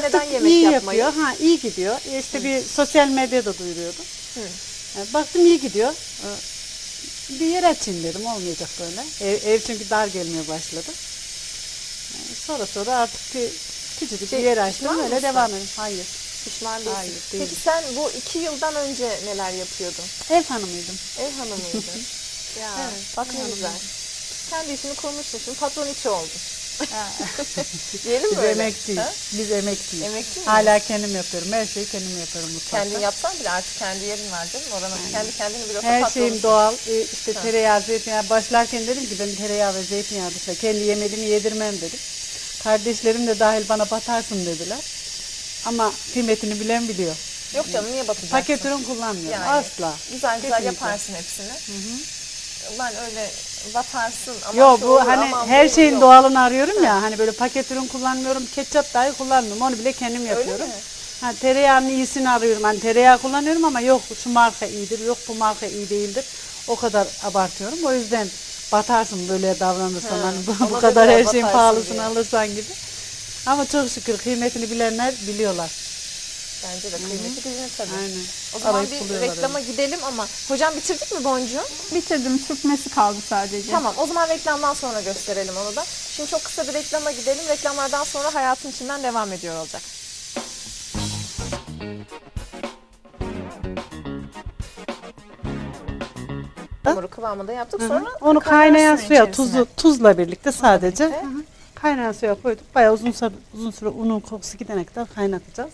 Neden yemek iyi yapmayı? yapıyor. Ha iyi gidiyor. E İşte bir sosyal medyada duyuruyordu. Hı. E, Baktım iyi gidiyor. E, Bir yer açayım dedim. Olmayacak böyle. Ev, ev çünkü dar gelmeye başladı. E, Sonra sonra artık bir küçücük Şey, bir yer açtım. Öyle mısın? devam edin. Hayır. Pişman değilsin. Hayır, Peki değilim. sen bu iki yıldan önce neler yapıyordun? Ev hanımıydım. Ev hanımıydın. ya Evet, bak ne güzel. Kendi işini kurmuşsun şimdi patron içi oldun. Diyelim mi Biz öyle? emekliyiz. Ha? Biz emekliyiz. Emekli mi? Hala kendim yapıyorum. Her şeyi kendim yapıyorum mutfakta. Kendin yapsan bile artık kendi yerin var değil mi? Oranın kendi kendini bir Her şeyim doğal. E, işte tereyağı, zeytinyağı. Başlarken dedim ki ben tereyağı ve zeytinyağı dışında kendi yemediğimi yedirmem dedim. Kardeşlerim de dahil bana batarsın dediler. Ama kıymetini bilen biliyor. Yok canım niye batacaksın? Paket ürün kullanmıyorum. Yani Asla. Güzel güzel Kesinlikle. yaparsın hepsini. Ben öyle batarsın ama Yo şu bu olur, hani aman her bu şeyin yok. doğalını arıyorum ya. Hani böyle paket ürün kullanmıyorum. Ketçap dahi kullanmıyorum. Onu bile kendim yapıyorum. mi? Ha, tereyağının iyisini arıyorum. Hani tereyağı kullanıyorum ama yok şu marka iyidir, yok bu marka iyi değildir. O kadar abartıyorum. O yüzden batarsın böyle davranırsan. Ha, hani bu, ona bu da kadar biraz her şeyin batarsın pahalısını diye. alırsan gibi. Ama çok şükür kıymetini bilenler biliyorlar. Bence de kıymeti bilinir tabii. Aynen. O zaman Arayıp bir buluyorlar reklama gidelim ama hocam bitirdik mi boncuğu? Bitirdim. Sürtmesi kaldı sadece. Tamam o zaman reklamdan sonra gösterelim onu da. Şimdi çok kısa bir reklama gidelim. Reklamlardan sonra hayatın içinden devam ediyor olacak. Hamuru kıvamında yaptık. Sonra Onu kaynayan suyun suya içerisine. tuzu, tuzla birlikte sadece. birlikte. Hı hı. Kaynayan suya koyduk. Bayağı uzun süre, uzun süre unun kokusu gidene kadar kaynatacağız.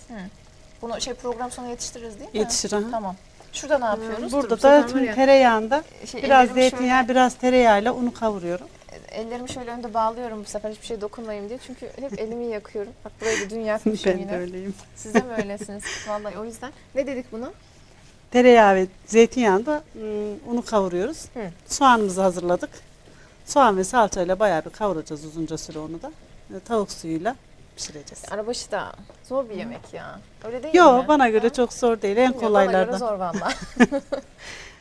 Bunu şey program sonra yetiştiririz değil mi? Yetişir, aha. Tamam. Şurada ne yapıyoruz? Burada da tüm ya, tereyağında şey, biraz ellerimi zeytinyağı, şöyle- biraz tereyağıyla unu kavuruyorum. Ellerimi şöyle önde bağlıyorum bu sefer hiçbir şey dokunmayayım diye. Çünkü hep elimi yakıyorum. Bak burayı da dün yakmışım ben yine. de öyleyim. Siz de mi öylesiniz? Vallahi o yüzden. Ne dedik buna? Tereyağı ve zeytinyağında ım, unu kavuruyoruz. Hı. Soğanımızı hazırladık. Soğan ve salçayla bayağı bir kavuracağız uzunca süre onu da. E, Tavuk suyuyla pişireceğiz. Arabaşı da zor bir yemek ya. Öyle değil mi? Yo bana göre Ha? çok zor değil. En Bilmiyorum, Bana göre kolaylardan. zor valla.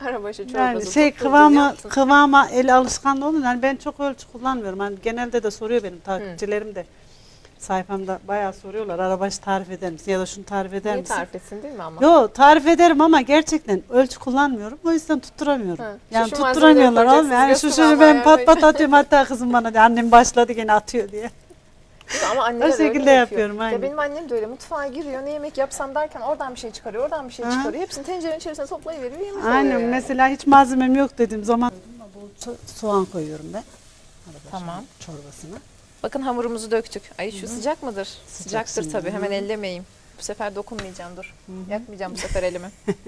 Arabaşı çorbası. Yani şey yaptın. kıvama el alışkanlığı olun. Yani ben çok ölçü kullanmıyorum. Hani genelde de soruyor benim takipçilerim de. Sayfamda bayağı soruyorlar. Arabaşı tarif eder misin? Ya da şunu tarif eder Niye misin? tarif etsin değil mi ama? Yo tarif ederim ama gerçekten ölçü kullanmıyorum. O yüzden tutturamıyorum. Ha, Yani şu tutturamıyorlar oğlum. Yani şu şunu ben pat pat atıyorum. Hatta kızım bana diyor annem başladı gene atıyor diye. Ama anneler O öyle şekilde yapıyor. yapıyorum, aynen. Ya benim annem de öyle mutfağa giriyor ne yemek yapsam derken oradan bir şey çıkarıyor oradan bir şey Hı. çıkarıyor. Hepsini tencerenin içerisine toplayıveriyor yemek Aynen yani. mesela hiç malzemem yok dediğim zaman bol so- soğan koyuyorum ben. Tamam. Çorbasına. Bakın hamurumuzu döktük. Ay şu sıcak mıdır? Sıcaktır şimdi, tabii. Hemen ellemeyeyim. Bu sefer dokunmayacağım dur. Yakmayacağım bu sefer elimi.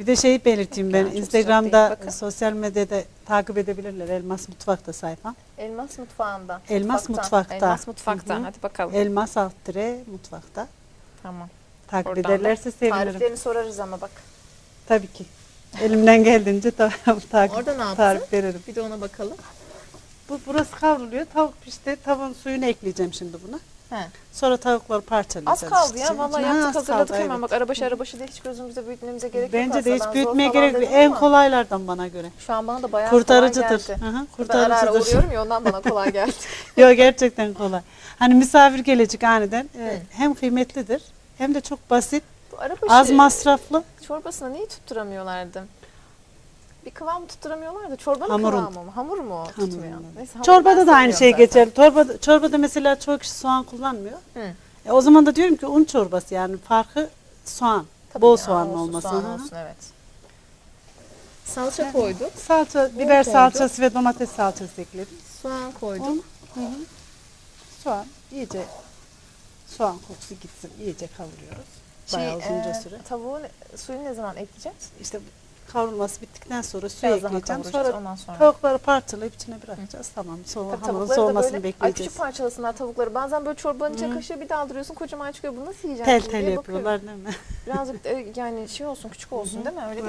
Bir de şeyi belirteyim ben Yani Instagram'da bakın. sosyal medyada takip edebilirler Elmas Mutfak'ta sayfam. Elmas mutfağında. Elmas Mutfakta. Elmas mutfakta. Hı hı. Hadi bakalım. Elmas alt dire mutfakta. Tamam. Takip Oradan da ederlerse sevinirim. Tariflerini sorarız ama bak. Tabii ki. Elimden geldiğince ta- takip Orada ne yaptın? tarif veririm. Bir de ona bakalım. Bu burası kavruluyor. Tavuk pişti. Tavuğun suyunu ekleyeceğim şimdi buna. He. Sonra tavukları Az parçalayacağız. kaldı işte ya. içine. Vallahi yaptık az kaldı, hazırladık hemen. evet. Bak arabaşı arabaşı değil hiç gözümüzde büyütmemize gerek yok. Bence de hiç büyütmeye gerek yok. En ama kolaylardan bana göre. Şu an bana da bayağı Kurtarıcıdır. kolay geldi. Aha, Ben ara ara kurtarıcıdır. uğruyorum ya ondan bana kolay geldi. Yok gerçekten kolay. Hani misafir gelecek aniden e, Hı. hem kıymetlidir hem de çok basit, Bu arabaşı az masraflı. çorbasına niye tutturamıyorlardı? Bir kıvam tutturamıyorlar da çorbanın Hamurun. kıvamı mı? Hamur mu o tutmuyor? Neyse, Çorbada ben da aynı şey sevmiyorum zaten. geçer. Çorbada, çorbada mesela çok kişi soğan kullanmıyor. Hı. E, o zaman da diyorum ki un çorbası yani farkı soğan. Tabii Bol ya, soğanlı olsun, olması. Soğan Hı hı. olsun evet. Salça koyduk. Salça, biber koyduk. salçası ve domates salçası ekledim. Soğan koyduk. Un, hı hı. Soğan iyice soğan kokusu gitsin. iyice kavuruyoruz. Bayağı Şey, uzunca e, süre. Tavuğun suyunu ne zaman ekleyeceğiz? İşte kavrulması bittikten sonra suyu Biraz daha ekleyeceğim. kavuracağız Sonra ondan sonra. tavukları parçalayıp içine bırakacağız. Tamam. Soğuk, Tabii hamurun tavukları da soğumasını böyle, ay bekleyeceğiz. küçük parçalasınlar tavukları. Bazen böyle çorbanın içine kaşığı bir daldırıyorsun kocaman çıkıyor. Bu nasıl yiyeceksin? Tel şimdi tel diye bakıyorum. yapıyorlar değil mi? Birazcık e, yani şey olsun küçük olsun değil mi? Öyle